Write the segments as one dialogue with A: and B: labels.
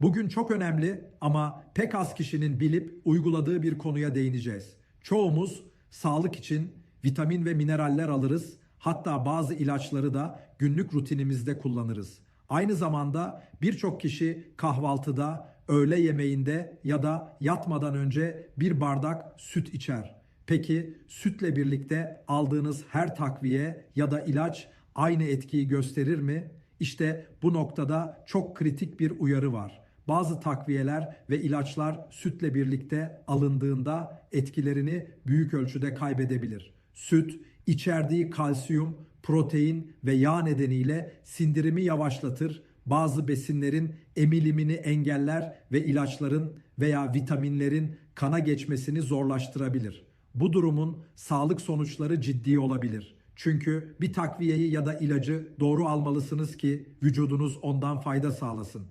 A: Bugün çok önemli ama pek az kişinin bilip uyguladığı bir konuya değineceğiz. Çoğumuz sağlık için vitamin ve mineraller alırız. Hatta bazı ilaçları da günlük rutinimizde kullanırız. Aynı zamanda birçok kişi kahvaltıda, öğle yemeğinde ya da yatmadan önce bir bardak süt içer. Peki sütle birlikte aldığınız her takviye ya da ilaç aynı etkiyi gösterir mi? İşte bu noktada çok kritik bir uyarı var. Bazı takviyeler ve ilaçlar sütle birlikte alındığında etkilerini büyük ölçüde kaybedebilir. Süt içerdiği kalsiyum, protein ve yağ nedeniyle sindirimi yavaşlatır, bazı besinlerin emilimini engeller ve ilaçların veya vitaminlerin kana geçmesini zorlaştırabilir. Bu durumun sağlık sonuçları ciddi olabilir. Çünkü bir takviyeyi ya da ilacı doğru almalısınız ki vücudunuz ondan fayda sağlasın.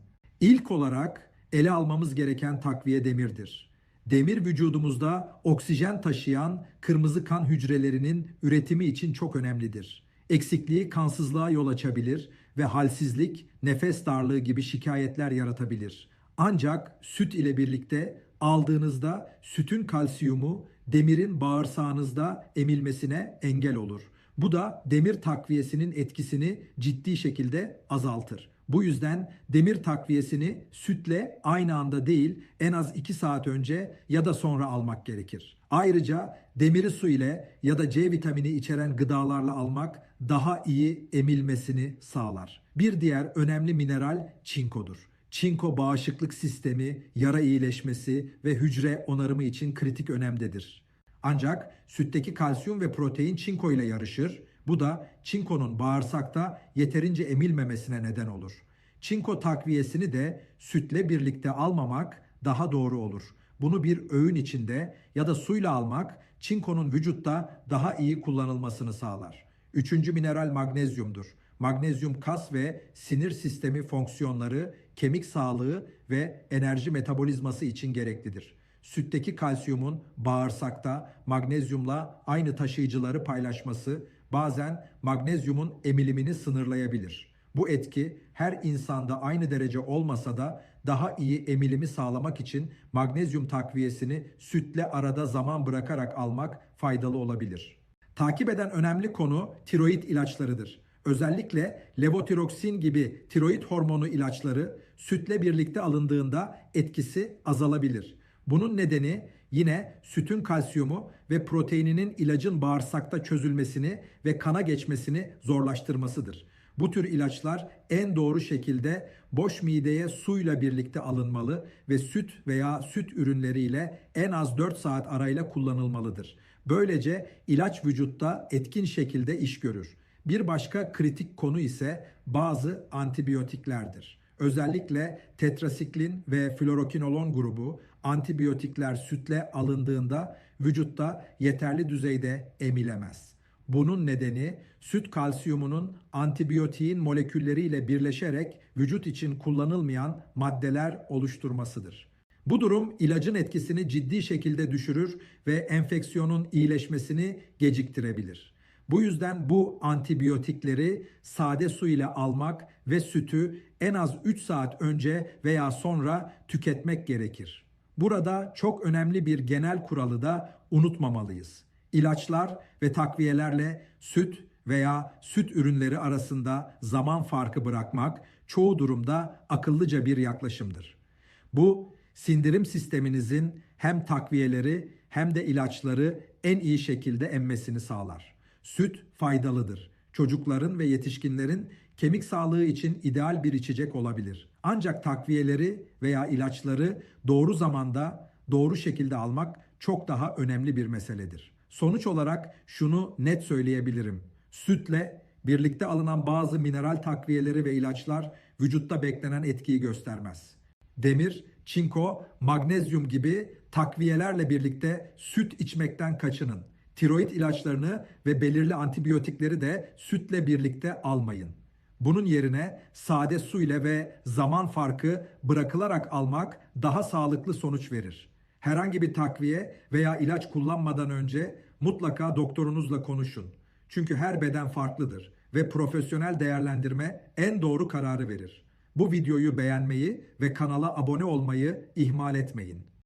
A: İlk olarak ele almamız gereken takviye demirdir. Demir vücudumuzda oksijen taşıyan kırmızı kan hücrelerinin üretimi için çok önemlidir. Eksikliği kansızlığa yol açabilir ve halsizlik, nefes darlığı gibi şikayetler yaratabilir. Ancak süt ile birlikte aldığınızda sütün kalsiyumu demirin bağırsağınızda emilmesine engel olur. Bu da demir takviyesinin etkisini ciddi şekilde azaltır. Bu yüzden demir takviyesini sütle aynı anda değil en az 2 saat önce ya da sonra almak gerekir. Ayrıca demiri su ile ya da C vitamini içeren gıdalarla almak daha iyi emilmesini sağlar. Bir diğer önemli mineral çinkodur. Çinko bağışıklık sistemi, yara iyileşmesi ve hücre onarımı için kritik önemdedir. Ancak sütteki kalsiyum ve protein çinko ile yarışır. Bu da çinkonun bağırsakta yeterince emilmemesine neden olur. Çinko takviyesini de sütle birlikte almamak daha doğru olur. Bunu bir öğün içinde ya da suyla almak çinkonun vücutta daha iyi kullanılmasını sağlar. Üçüncü mineral magnezyumdur. Magnezyum kas ve sinir sistemi fonksiyonları, kemik sağlığı ve enerji metabolizması için gereklidir. Sütteki kalsiyumun bağırsakta magnezyumla aynı taşıyıcıları paylaşması bazen magnezyumun emilimini sınırlayabilir. Bu etki her insanda aynı derece olmasa da daha iyi emilimi sağlamak için magnezyum takviyesini sütle arada zaman bırakarak almak faydalı olabilir. Takip eden önemli konu tiroid ilaçlarıdır. Özellikle levotiroksin gibi tiroid hormonu ilaçları sütle birlikte alındığında etkisi azalabilir. Bunun nedeni yine sütün kalsiyumu ve proteininin ilacın bağırsakta çözülmesini ve kana geçmesini zorlaştırmasıdır. Bu tür ilaçlar en doğru şekilde boş mideye suyla birlikte alınmalı ve süt veya süt ürünleriyle en az 4 saat arayla kullanılmalıdır. Böylece ilaç vücutta etkin şekilde iş görür. Bir başka kritik konu ise bazı antibiyotiklerdir. Özellikle tetrasiklin ve florokinolon grubu antibiyotikler sütle alındığında vücutta yeterli düzeyde emilemez. Bunun nedeni süt kalsiyumunun antibiyotiğin molekülleriyle birleşerek vücut için kullanılmayan maddeler oluşturmasıdır. Bu durum ilacın etkisini ciddi şekilde düşürür ve enfeksiyonun iyileşmesini geciktirebilir. Bu yüzden bu antibiyotikleri sade su ile almak ve sütü en az 3 saat önce veya sonra tüketmek gerekir. Burada çok önemli bir genel kuralı da unutmamalıyız. İlaçlar ve takviyelerle süt veya süt ürünleri arasında zaman farkı bırakmak çoğu durumda akıllıca bir yaklaşımdır. Bu sindirim sisteminizin hem takviyeleri hem de ilaçları en iyi şekilde emmesini sağlar. Süt faydalıdır. Çocukların ve yetişkinlerin kemik sağlığı için ideal bir içecek olabilir. Ancak takviyeleri veya ilaçları doğru zamanda, doğru şekilde almak çok daha önemli bir meseledir. Sonuç olarak şunu net söyleyebilirim. Sütle birlikte alınan bazı mineral takviyeleri ve ilaçlar vücutta beklenen etkiyi göstermez. Demir, çinko, magnezyum gibi takviyelerle birlikte süt içmekten kaçının. Tiroid ilaçlarını ve belirli antibiyotikleri de sütle birlikte almayın. Bunun yerine sade su ile ve zaman farkı bırakılarak almak daha sağlıklı sonuç verir. Herhangi bir takviye veya ilaç kullanmadan önce mutlaka doktorunuzla konuşun. Çünkü her beden farklıdır ve profesyonel değerlendirme en doğru kararı verir. Bu videoyu beğenmeyi ve kanala abone olmayı ihmal etmeyin.